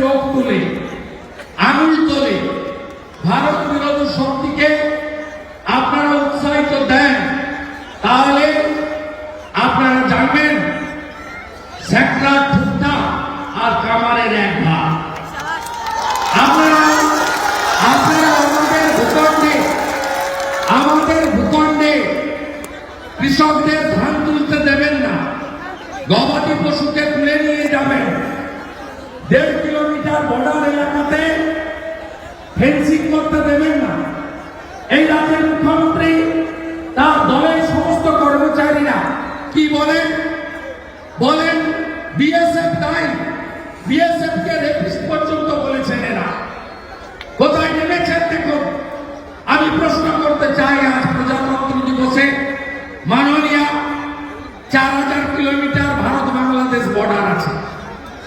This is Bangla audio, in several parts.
চোখ তুলে, আঙুল তোলে। ভারত বিরোধী শক্তিকে আপনারা উৎসাহিত দেন, তাহলে আপনারা জানবেন সেক্টর ঠুকটা আর কামারের এক ভাগ। আপনারা আপনারা আমাদের ভূখণ্ডে আমাদের ভূখণ্ডে কৃষকদের ধান তুলতে দেবেন না গবাদি পশুকে তুলে নিয়ে যাবেন দেড় কিলোমিটার বর্ডার এলাকাতে ফেন্সিং করতে দেবেন না। এই রাজ্যের মুখ্যমন্ত্রী, তার দলের সমস্ত কর্মচারীরা কি বলেন? বলেন, বিএসএফ নাই। বিএসএফ কে রেপিস্ট পর্যন্ত বলেছেন এরা। কোথায় নেমেছেন দেখুন। আমি প্রশ্ন করতে চাই আজ প্রজাতন্ত্র দিবসে। মাননীয় চার হাজার কিলোমিটার ভারত বাংলাদেশ বর্ডার আছে।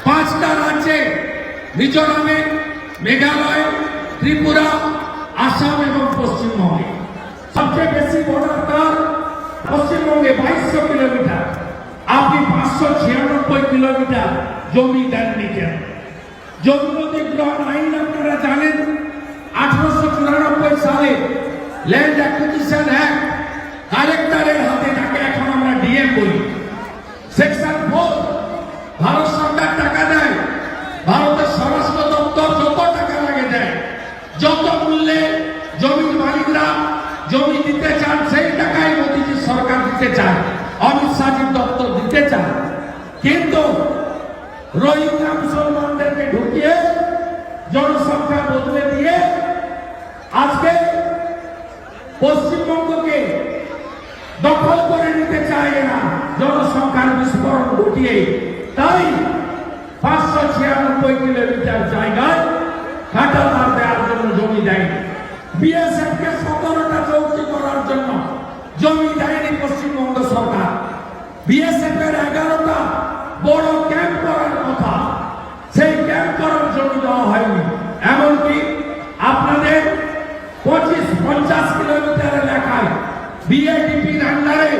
পাঁচটা রাজ্যে মিজোরামে মেঘালয়, ত্রিপুরা, আসাম এবং পশ্চিমবঙ্গে। সবচেয়ে বেশি বর্ডার তার পশ্চিমবঙ্গে বাইশশো কিলোমিটার। আপনি পাঁচশো ছিয়ানব্বই কিলোমিটার জমি দেননি কেন? জমি অধিগ্রহণ আইন আপনারা জানেন, আঠারোশো চুরানব্বই সালে ল্যান্ড অ্যাকুইজিশন অ্যাক্ট কালেক্টরের হাতে যাকে এখন আমরা ডিএম বলি সেকশন ফোর ভারত সরকার টাকা দেয় ভারতের স্বরাষ্ট্র দপ্তর যত টাকা লাগে দেয় যত মূল্যে জমির মালিকরা জমি দিতে চান সেই টাকাই মোদীজি সরকার দিতে চায় অমিত শাহজির দপ্তর দিতে চান, কিন্তু রোহিঙ্গা মুসলমানদেরকে ঢুকিয়ে জনসংখ্যা বদলে দিয়ে আজকে পশ্চিমবঙ্গকে দখল করে নিতে চায় এরা জনসংখ্যার বিস্ফোরণ ঘটিয়ে। তাই পাঁচশো ছিয়ানব্বই কিলোমিটার জায়গায় কাটাতার দেওয়ার জন্য জমি দেয় বিএসএফ কে সতেরোটা চৌকি করার জন্য জমি পশ্চিমবঙ্গ সরকার। বিএসএফ এর এগারোটা বড় ক্যাম্প করার কথা। সেই ক্যাম্প করার জমি দেওয়া হয়নি। এমনকি আপনাদের পঁচিশ, পঞ্চাশ কিলোমিটার এলাকায় বিআইডিপির আন্ডারে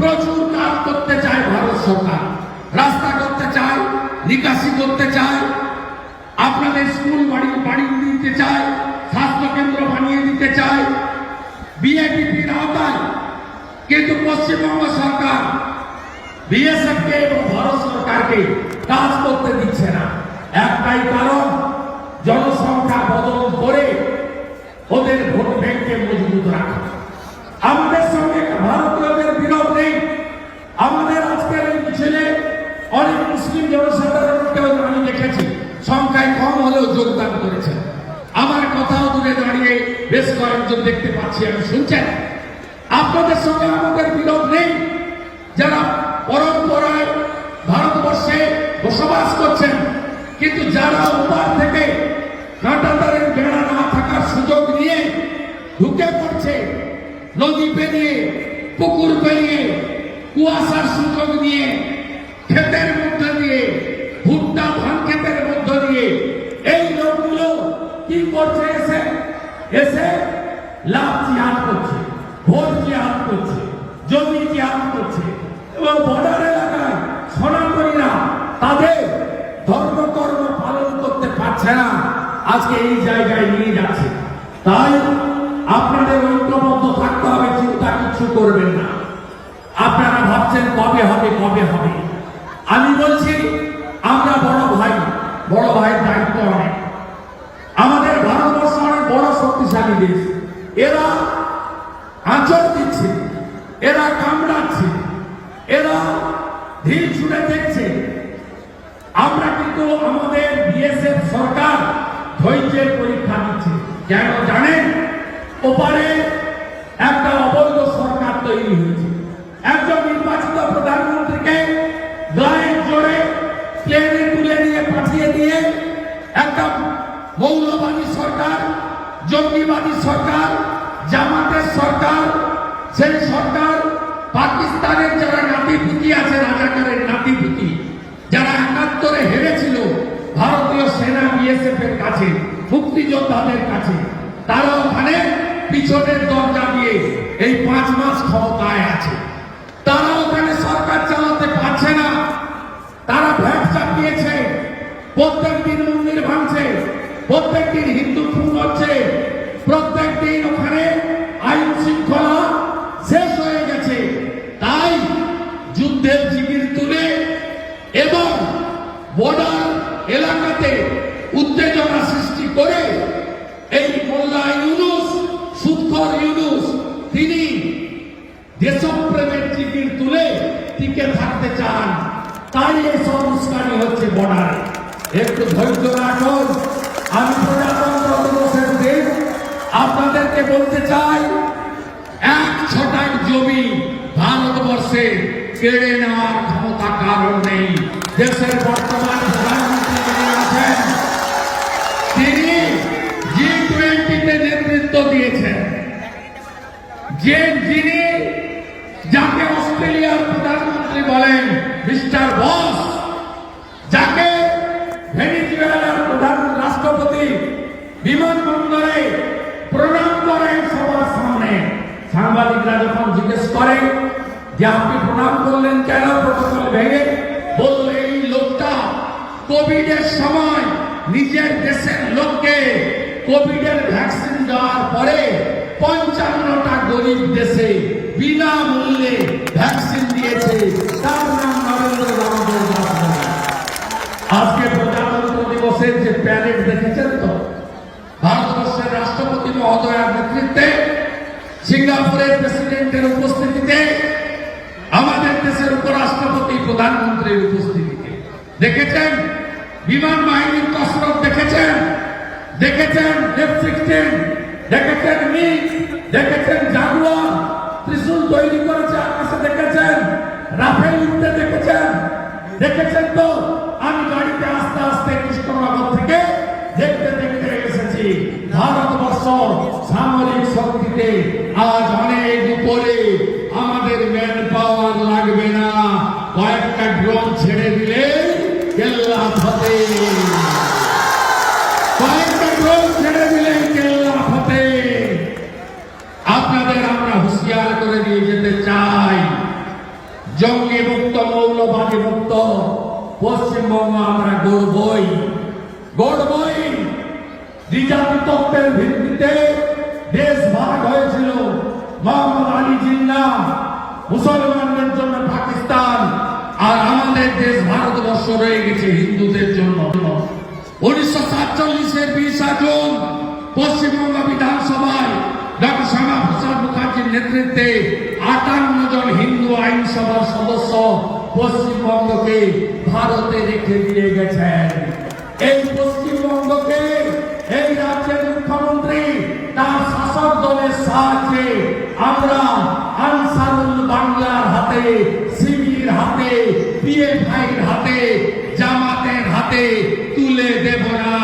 প্রচুর কাজ করতে চায় ভারত সরকার। রাস্তা করতে চায়, নিকাশি করতে চায়, আপনাদের স্কুল বাড়ি বাড়ি দিতে চায় স্বাস্থ্য কেন্দ্র বানিয়ে দিতে চায়। বিআইডিপির আওতায় কিন্তু পশ্চিমবঙ্গ সরকার বিএসএফ কে এবং ভারত সরকারকে কাজ করতে দিচ্ছে না। একটাই কারণ, জনসংখ্যা বদল করে ওদের ভোট ব্যাংককে মজবুত রাখা। আমাদের সঙ্গে ভারতীয়দের বিরোধ নেই। আমাদের আজকের এই মিছিলে অনেক মুসলিম জনসাধারণকেও আমি দেখেছি, সংখ্যায় কম হলেও যোগদান করেছেন। আমার কথাও দূরে দাঁড়িয়ে বেশ কয়েকজন দেখতে পাচ্ছি, আমি শুনছেন? আপনাদের সঙ্গে আমাদের বিরোধ নেই। যারা পরম্পরায় ভারতবর্ষে বসবাস করছেন, কিন্তু যারা উপার থেকে কাঁটাতারের বেড়া না থাকার সুযোগ নিয়ে ঢুকে পড়ছে, নদী পেরিয়ে, পুকুর পেরিয়ে, কুয়াশার সুযোগ নিয়ে, ক্ষেতের মধ্যে দিয়ে, ভুট্টা, ধান ক্ষেতের মধ্য দিয়ে, এই লোকগুলো কি করছে এসে? এসে লাভ জিহাদ করছে। ভোট জিহাদ করছে, জমি জিহাদ করছে, এবং বর্ডার এলাকায় সনাতনীরা তাদের ধর্মকর্ম পালন করতে পারছে না, আজকে এই জায়গায় নিয়ে যাচ্ছে। তাই আপনাদের ঐক্যবদ্ধ থাকতে হবে, চিন্তা কিছু করবেন না। আপনারা ভাবছেন কবে হবে কবে হবে? আমি বলছি, আমরা বড় ভাই, বড় ভাইয়ের দায়িত্ব আচর দিচ্ছে, এরা কামড়াচ্ছে, এরা ধীর ছুটে দেখছে। আমরা কিন্তু আমাদের বিএসএফ সরকার ধৈর্যের পরীক্ষা দিচ্ছে কেন জানেন? ওপারে সেই সরকার পাকিস্তানের যারা নাতিপুতি আছে, রাজাকারের নাতিপুতি, যারা একাত্তরে হেরেছিল ভারতীয় সেনা বিএসএফ এর কাছে, মুক্তিযোদ্ধাদের কাছে, তারা ওখানে পিছনের দরজা দিয়ে এই পাঁচ মাস ক্ষমতায় আছে। তারা ওখানে সরকার চালাতে পারছে না। তারা ভ্যাট চাপিয়েছে প্রত্যেক দিন মন্দির ভাঙছে যুদ্ধের এবং বর্ডার এলাকাতে উত্তেজনা সৃষ্টি করে এই মোল্লা ইউনুস, সুৎখর ইউনুস, তিনি দেশপ্রেমের জিগির তুলে টিকে থাকতে চান। তাই এই সংস্কারই হচ্ছে বর্ডারে। একটু ধৈর্য রাখুন। আমি প্রজাতন্ত্র দিবসের দিন আপনাদেরকে বলতে চাই, এক ছটাক জমি ভারতবর্ষে কেড়ে নেওয়ার ক্ষমতা কারণ নেই। দেশের বর্তমান প্রধানমন্ত্রী তিনি নেতৃত্ব দিয়েছেন। যে যিনি যাকে অস্ট্রেলিয়ার প্রধানমন্ত্রী বলেন, মিস্টার বস, যাকে প্রধান রাষ্ট্রপতি প্রণাম করেন সামনে। সাংবাদিকরা যখন জিজ্ঞেস করে যে আপনি প্রণাম করলেন কেন? প্রটোকল ভেঙে বলল, এই লোকটা কোভিডের সময় নিজের দেশের লোককে কোভিডের ভ্যাকসিন দেওয়ার পরে পঞ্চান্নটা গরিব দেশে বিনামূল্যে ভ্যাকসিন দিয়েছে। তার নাম নরেন্দ্র দামোদর আজকে প্রজাতন্ত্র দিবসের যে প্যারেড দেখেছেন তো, ভারতবর্ষের রাষ্ট্রপতি মহোদয়ের নেতৃত্বে সিঙ্গাপুরের প্রেসিডেন্টের উপস্থিতিতে প্রধানমন্ত্রীর উপস্থিতিতে। দেখেছেন? বিমান বাহিনীর কসরত দেখেছেন? দেখেছেন দেখেছেন মিগ দেখেছেন জাগুয়ার? ত্রিশূল তৈরি করেছে আকাশে দেখেছেন? রাফেল উঠতে দেখেছেন? দেখেছেন তো? আমি গাড়িতে আস্তে আস্তে কৃষ্ণনগর থেকে দেখতে দেখতে এসেছি। ভারতবর্ষ সামরিক শক্তিতে আজ অনেক উপরে আমাদের ম্যান পাওয়ার লাগবে না কয়েকটা ড্রোন ছেড়ে দিলে কেল্লা আমরা হুঁশিয়ার করে দিয়ে ভিত্তিতে দেশ ভাগ হয়েছিল। মোহাম্মদ আলী মুসলমানদের জন্য পাকিস্তান আর আমাদের দেশ ভারতবর্ষ রয়ে গেছে হিন্দুদের জন্য। উনিশশো সাতচল্লিশের বিশা জুন পশ্চিমবঙ্গ বিধানসভায় ডক্টর শ্যামা প্রসাদ মুখার্জির নেতৃত্বে আটান্ন জন হিন্দু আইনসভার সদস্য পশ্চিমবঙ্গকে ভারতে রেখে দিয়ে গেছেন। এই পশ্চিমবঙ্গকে, এই রাজ্যের মুখ্যমন্ত্রী তার শাসক দলের সাহায্যে আমরা আনসারুল বাংলার হাতে ভাইয়ের হাতে জামাতের হাতে তুলে দেব না।